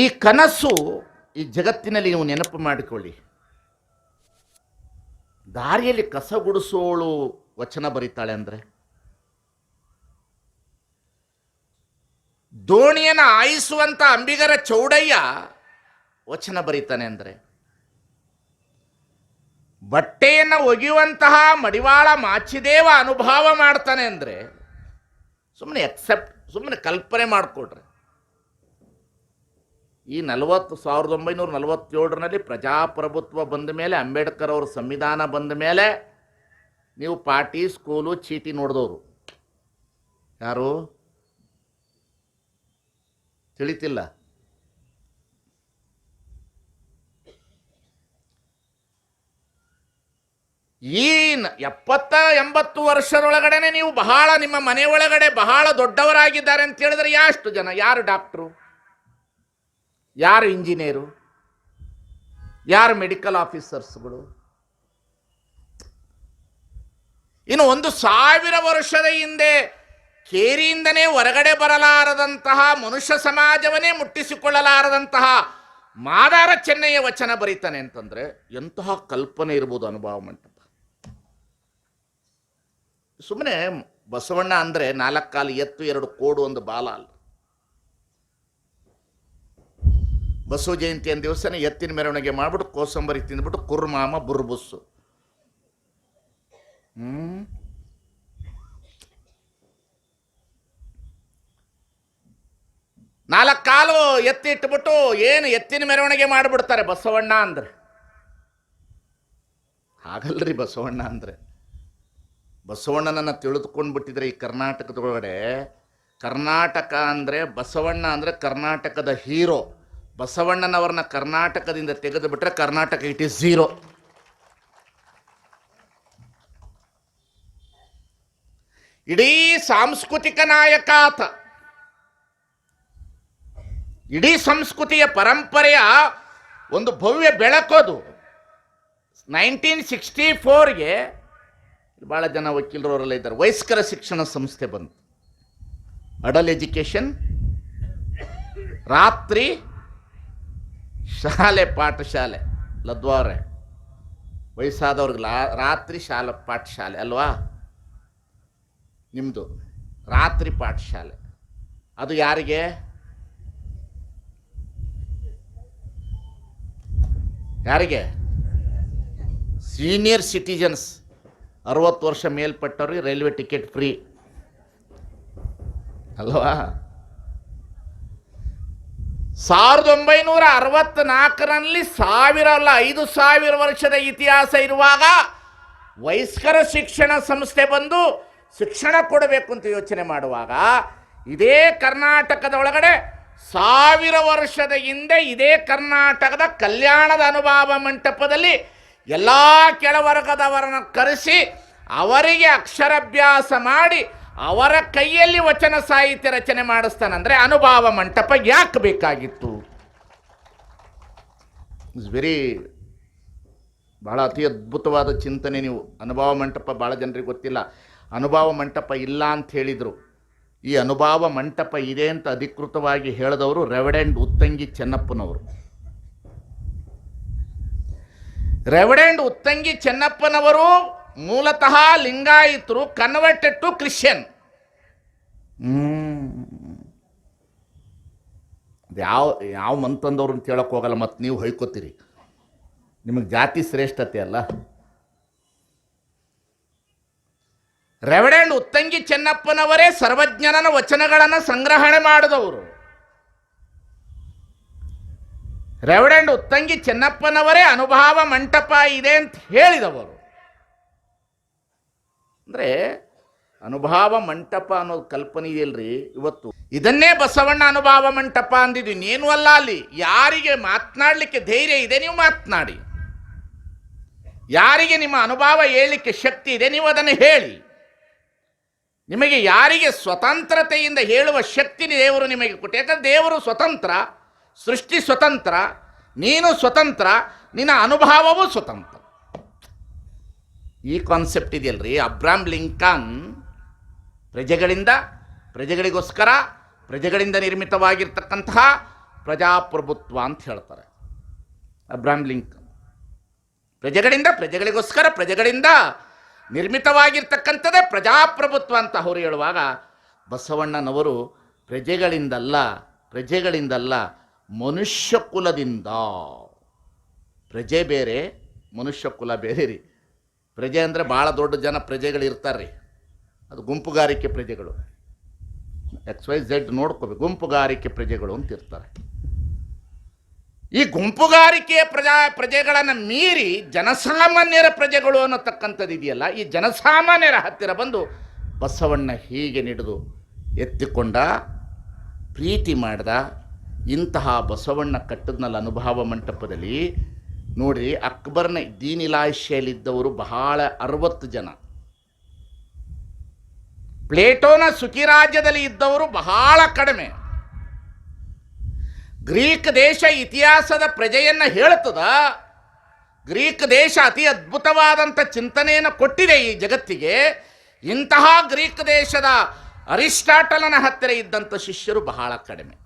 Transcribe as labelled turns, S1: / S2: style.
S1: ಈ ಕನಸು ಈ ಜಗತ್ತಿನಲ್ಲಿ ನೀವು ನೆನಪು ಮಾಡಿಕೊಳ್ಳಿ. ದಾರಿಯಲ್ಲಿ ಕಸ ಗುಡಿಸೋಳು ವಚನ ಬರೀತಾಳೆ ಅಂದರೆ? ದೋಣಿಯನ್ನು ಆಯಿಸುವಂಥ ಅಂಬಿಗರ ಚೌಡಯ್ಯ ವಚನ ಬರೀತಾನೆ ಅಂದರೆ? ಬಟ್ಟೆಯನ್ನು ಒಗೆಯುವಂತಹ ಮಡಿವಾಳ ಮಾಚಿದೇವ ಅನುಭವ ಮಾಡ್ತಾನೆ ಅಂದರೆ? ಸುಮ್ಮನೆ ಎಕ್ಸೆಪ್ಟ್ ಸುಮ್ಮನೆ ಕಲ್ಪನೆ ಮಾಡಿಕೊಡ್ರಿ ಈ ನಲವತ್ತು, ಸಾವಿರದ ಒಂಬೈನೂರ ನಲವತ್ತೇಳರಲ್ಲಿ ಪ್ರಜಾಪ್ರಭುತ್ವ ಬಂದ ಮೇಲೆ, ಅಂಬೇಡ್ಕರ್ ಅವ್ರ ಸಂವಿಧಾನ ಬಂದ ಮೇಲೆ ನೀವು ಪಾರ್ಟಿ, ಸ್ಕೂಲು ಚೀಟಿ ನೋಡಿದವರು. ಯಾರು? ತಿಳಿತಿಲ್ಲ. ಈ ಎಪ್ಪತ್ತ ಎಂಬತ್ತು ವರ್ಷದೊಳಗಡೆನೆ ನೀವು ಬಹಳ ನಿಮ್ಮ ಮನೆ ಒಳಗಡೆ ಬಹಳ ದೊಡ್ಡವರಾಗಿದ್ದಾರೆ ಅಂತ ಹೇಳಿದ್ರೆ ಎಷ್ಟು ಜನ? ಯಾರು ಡಾಕ್ಟ್ರು? ಯಾರು ಇಂಜಿನಿಯರು? ಯಾರು ಮೆಡಿಕಲ್ ಆಫೀಸರ್ಸ್ಗಳು? ಇನ್ನು ಒಂದು ಸಾವಿರ ವರ್ಷದ ಹಿಂದೆ ಕೇರಿಯಿಂದನೇ ಹೊರಗಡೆ ಬರಲಾರದಂತಹ ಮನುಷ್ಯ ಸಮಾಜವನ್ನೇ ಮುಟ್ಟಿಸಿಕೊಳ್ಳಲಾರದಂತಹ ಮಾದಾರ ಚೆನ್ನಯ್ಯ ವಚನ ಬರೀತಾನೆ ಅಂತಂದ್ರೆ ಎಂತಹ ಕಲ್ಪನೆ ಇರ್ಬೋದು ಅನುಭವ ಮಂಟಪ. ಸುಮ್ಮನೆ ಬಸವಣ್ಣ ಅಂದ್ರೆ ನಾಲ್ಕು ಕಾಲು ಎತ್ತು ಎರಡು ಕೋಡು ಒಂದು ಬಾಲ ಅಲ್ಲ ಬಸವ ಜಯಂತಿಯ ದಿವಸನೇ ಎತ್ತಿನ ಮೆರವಣಿಗೆ ಮಾಡಿಬಿಟ್ಟು ಕೋಸಂಬರಿ ತಿಂದ್ಬಿಟ್ಟು ಕುರ್ಮಾಮ ಬುರ್ಬುಸ್ಸು. ಹ್ಮ್. ನಾಲ್ಕು ಕಾಲು ಎತ್ತಿ ಇಟ್ಬಿಟ್ಟು ಏನು ಎತ್ತಿನ ಮೆರವಣಿಗೆ ಮಾಡಿಬಿಡ್ತಾರೆ ಬಸವಣ್ಣ ಅಂದ್ರೆ. ಹಾಗಲ್ರಿ ಬಸವಣ್ಣ ಅಂದರೆ. ಬಸವಣ್ಣನನ್ನ ತಿಳಿದುಕೊಂಡು ಬಿಟ್ಟಿದ್ರೆ ಈ ಕರ್ನಾಟಕದೊಳಗಡೆ ಕರ್ನಾಟಕ ಅಂದರೆ ಬಸವಣ್ಣ ಅಂದರೆ ಕರ್ನಾಟಕದ ಹೀರೋ. ಬಸವಣ್ಣನವ್ರನ್ನ ಕರ್ನಾಟಕದಿಂದ ತೆಗೆದು ಬಿಟ್ಟರೆ ಕರ್ನಾಟಕ ಇಟ್ ಇಸ್ ಝೀರೋ. ಇಡೀ ಸಾಂಸ್ಕೃತಿಕ ನಾಯಕಾತ ಇಡೀ ಸಂಸ್ಕೃತಿಯ ಪರಂಪರೆಯ ಒಂದು ಭವ್ಯ ಬೆಳಕೋದು. ನೈನ್ಟೀನ್ ಸಿಕ್ಸ್ಟಿ ಫೋರ್ಗೆ ಭಾಳ ಜನ ವಕೀಲರವರೆಲ್ಲ ಇದ್ದಾರೆ. ವಯಸ್ಕರ ಶಿಕ್ಷಣ ಸಂಸ್ಥೆ ಬಂತು. ಅಡಲ್ ಎಜುಕೇಷನ್ ರಾತ್ರಿ ಶಾಲೆ, ಪಾಠಶಾಲೆ, ಲದ್ವಾರೆ. ವಯಸ್ಸಾದವ್ರಿಗೆ ಲಾ, ರಾತ್ರಿ ಶಾಲೆ, ಪಾಠಶಾಲೆ ಅಲ್ವಾ? ನಿಮ್ಮದು ರಾತ್ರಿ ಪಾಠಶಾಲೆ. ಅದು ಯಾರಿಗೆ? ಯಾರಿಗೆ? Senior citizens. ಅರವತ್ತು ವರ್ಷ ಮೇಲ್ಪಟ್ಟವ್ರಿಗೆ ರೈಲ್ವೆ ಟಿಕೆಟ್ ಫ್ರೀ. ಅಲ್ವಾ? ಸಾವಿರದ ಒಂಬೈನೂರ ಅರವತ್ತ್ನಾಲ್ಕರಲ್ಲಿ ಸಾವಿರ ಅಲ್ಲ, ಐದು ಸಾವಿರ ವರ್ಷದ ಇತಿಹಾಸ ಇರುವಾಗ ವಯಸ್ಕರ ಶಿಕ್ಷಣ ಸಂಸ್ಥೆ ಬಂದು ಶಿಕ್ಷಣ ಕೊಡಬೇಕು ಅಂತ ಯೋಚನೆ ಮಾಡುವಾಗ ಇದೇ ಕರ್ನಾಟಕದ ಒಳಗಡೆ ಸಾವಿರ ವರ್ಷದ ಹಿಂದೆ ಇದೇ ಕರ್ನಾಟಕದ ಕಲ್ಯಾಣದ ಅನುಭವ ಮಂಟಪದಲ್ಲಿ ಎಲ್ಲ ಕೆಳವರ್ಗದವರನ್ನು ಕರೆಸಿ ಅವರಿಗೆ ಅಕ್ಷರಾಭ್ಯಾಸ ಮಾಡಿ ಅವರ ಕೈಯಲ್ಲಿ ವಚನ ಸಾಹಿತ್ಯ ರಚನೆ ಮಾಡಿಸ್ತಾನಂದ್ರೆ ಅನುಭವ ಮಂಟಪ ಯಾಕೆ ಬೇಕಾಗಿತ್ತು? ಇಟ್ಸ್ ವೆರಿ ಬಹಳ ಅತಿ ಅದ್ಭುತವಾದ ಚಿಂತನೆ ನೀವು. ಅನುಭವ ಮಂಟಪ ಭಾಳ ಜನರಿಗೆ ಗೊತ್ತಿಲ್ಲ. ಅನುಭವ ಮಂಟಪ ಇಲ್ಲ ಅಂತ ಹೇಳಿದರು. ಈ ಅನುಭವ ಮಂಟಪ ಇದೆ ಅಂತ ಅಧಿಕೃತವಾಗಿ ಹೇಳಿದವರು ರೆವಡೆಂಡ್ ಉತ್ತಂಗಿ ಚೆನ್ನಪ್ಪನವರು. ರೆವಡೆಂಡ್ ಉತ್ತಂಗಿ ಚೆನ್ನಪ್ಪನವರು ಮೂಲತಃ ಲಿಂಗಾಯಿತರು ಕನ್ವರ್ಟೆಡ್ ಟು ಕ್ರಿಶ್ಚಿಯನ್. ಯಾವ ಯಾವ ಮಂತಂದವ್ರು ಅಂತ ಹೇಳಕ್ ಹೋಗಲ್ಲ ಮತ್ತು ನೀವು ಹೊಯ್ಕೋತೀರಿ. ನಿಮಗೆ ಜಾತಿ ಶ್ರೇಷ್ಠತೆ ಅಲ್ಲ. ರೆವಡೆಂಡ್ ಉತ್ತಂಗಿ ಚೆನ್ನಪ್ಪನವರೇ ಸರ್ವಜ್ಞನನ ವಚನಗಳನ್ನು ಸಂಗ್ರಹಣೆ ಮಾಡಿದವರು. ರೆವಡೆಂಡ್ ಉತ್ತಂಗಿ ಚೆನ್ನಪ್ಪನವರೇ ಅನುಭವ ಮಂಟಪ ಇದೆ ಅಂತ ಹೇಳಿದವರು. ಅಂದರೆ ಅನುಭಾವ ಮಂಟಪ ಅನ್ನೋದು ಕಲ್ಪನೆ ಇದೆಯಲ್ರಿ ಇವತ್ತು. ಇದನ್ನೇ ಬಸವಣ್ಣ ಅನುಭಾವ ಮಂಟಪ ಅಂದಿದ್ವಿ. ನೀನು ಅಲ್ಲ ಅಲ್ಲಿ. ಯಾರಿಗೆ ಮಾತನಾಡಲಿಕ್ಕೆ ಧೈರ್ಯ ಇದೆ ನೀವು ಮಾತನಾಡಿ. ಯಾರಿಗೆ ನಿಮ್ಮ ಅನುಭವ ಹೇಳಲಿಕ್ಕೆ ಶಕ್ತಿ ಇದೆ ನೀವು ಅದನ್ನು ಹೇಳಿ. ನಿಮಗೆ ಯಾರಿಗೆ ಸ್ವತಂತ್ರತೆಯಿಂದ ಹೇಳುವ ಶಕ್ತಿ ದೇವರು ನಿಮಗೆ ಕೊಟ್ಟು. ಯಾಕಂದ್ರೆ ದೇವರು ಸ್ವತಂತ್ರ, ಸೃಷ್ಟಿ ಸ್ವತಂತ್ರ, ನೀನು ಸ್ವತಂತ್ರ, ನಿನ್ನ ಅನುಭವವೂ ಸ್ವತಂತ್ರ. ಈ ಕಾನ್ಸೆಪ್ಟ್ ಇದೆಯಲ್ಲ ರೀ ಅಬ್ರಾಮ್ ಲಿಂಕನ್ ಪ್ರಜೆಗಳಿಂದ, ಪ್ರಜೆಗಳಿಗೋಸ್ಕರ, ಪ್ರಜೆಗಳಿಂದ ನಿರ್ಮಿತವಾಗಿರ್ತಕ್ಕಂತಹ ಪ್ರಜಾಪ್ರಭುತ್ವ ಅಂತ ಹೇಳ್ತಾರೆ. ಅಬ್ರಾಮ್ ಲಿಂಕನ್. ಪ್ರಜೆಗಳಿಂದ, ಪ್ರಜೆಗಳಿಗೋಸ್ಕರ, ಪ್ರಜೆಗಳಿಂದ ನಿರ್ಮಿತವಾಗಿರ್ತಕ್ಕಂಥದ್ದೇ ಪ್ರಜಾಪ್ರಭುತ್ವ ಅಂತ ಅವರು ಹೇಳುವಾಗ, ಬಸವಣ್ಣನವರು ಪ್ರಜೆಗಳಿಂದಲ್ಲ ಪ್ರಜೆಗಳಿಂದಲ್ಲ ಮನುಷ್ಯ ಕುಲದಿಂದ ಪ್ರಜೆ ಬೇರೆ ಮನುಷ್ಯ ಕುಲ ಬೇರೆ ರೀ. ಪ್ರಜೆ ಅಂದರೆ ಭಾಳ ದೊಡ್ಡ ಜನ ಪ್ರಜೆಗಳು ಇರ್ತಾರೆ ರೀ ಅದು ಗುಂಪುಗಾರಿಕೆ ಪ್ರಜೆಗಳು. ಎಕ್ಸ್ ವೈ ಝೆಡ್ ನೋಡ್ಕೋಬೇಕು. ಗುಂಪುಗಾರಿಕೆ ಪ್ರಜೆಗಳು ಅಂತ ಇರ್ತಾರೆ. ಈ ಗುಂಪುಗಾರಿಕೆಯ ಪ್ರಜಾ, ಪ್ರಜೆಗಳನ್ನು ಮೀರಿ ಜನಸಾಮಾನ್ಯರ ಪ್ರಜೆಗಳು ಅನ್ನತಕ್ಕಂಥದ್ದು ಇದೆಯಲ್ಲ, ಈ ಜನಸಾಮಾನ್ಯರ ಹತ್ತಿರ ಬಂದು ಬಸವಣ್ಣ ಹೀಗೆ ನಿಡಿದು ಎತ್ತಿಕೊಂಡ, ಪ್ರೀತಿ ಮಾಡಿದ ಇಂತಹ ಬಸವಣ್ಣ ಕಟ್ಟದ್ನಲ್ಲ ಅನುಭವ ಮಂಟಪದಲ್ಲಿ ನೋಡ್ರಿ ಅಕ್ಬರ್ನ ದೀನಿಲಾಶೆಯಲ್ಲಿದ್ದವರು ಬಹಳ ಅರವತ್ತು ಜನ. ಪ್ಲೇಟೋನ ಸುಖಿರಾಜ್ಯದಲ್ಲಿ ಇದ್ದವರು ಬಹಳ ಕಡಿಮೆ. ಗ್ರೀಕ್ ದೇಶ ಇತಿಹಾಸದ ಪ್ರಜೆಯನ್ನು ಹೇಳುತ್ತದ, ಗ್ರೀಕ್ ದೇಶ ಅತಿ ಅದ್ಭುತವಾದಂಥ ಚಿಂತನೆಯನ್ನು ಕೊಟ್ಟಿದೆ ಈ ಜಗತ್ತಿಗೆ. ಇಂತಹ ಗ್ರೀಕ್ ದೇಶದ ಅರಿಸ್ಟಾಟಲನ ಹತ್ತಿರ ಇದ್ದಂಥ ಶಿಷ್ಯರು ಬಹಳ ಕಡಿಮೆ.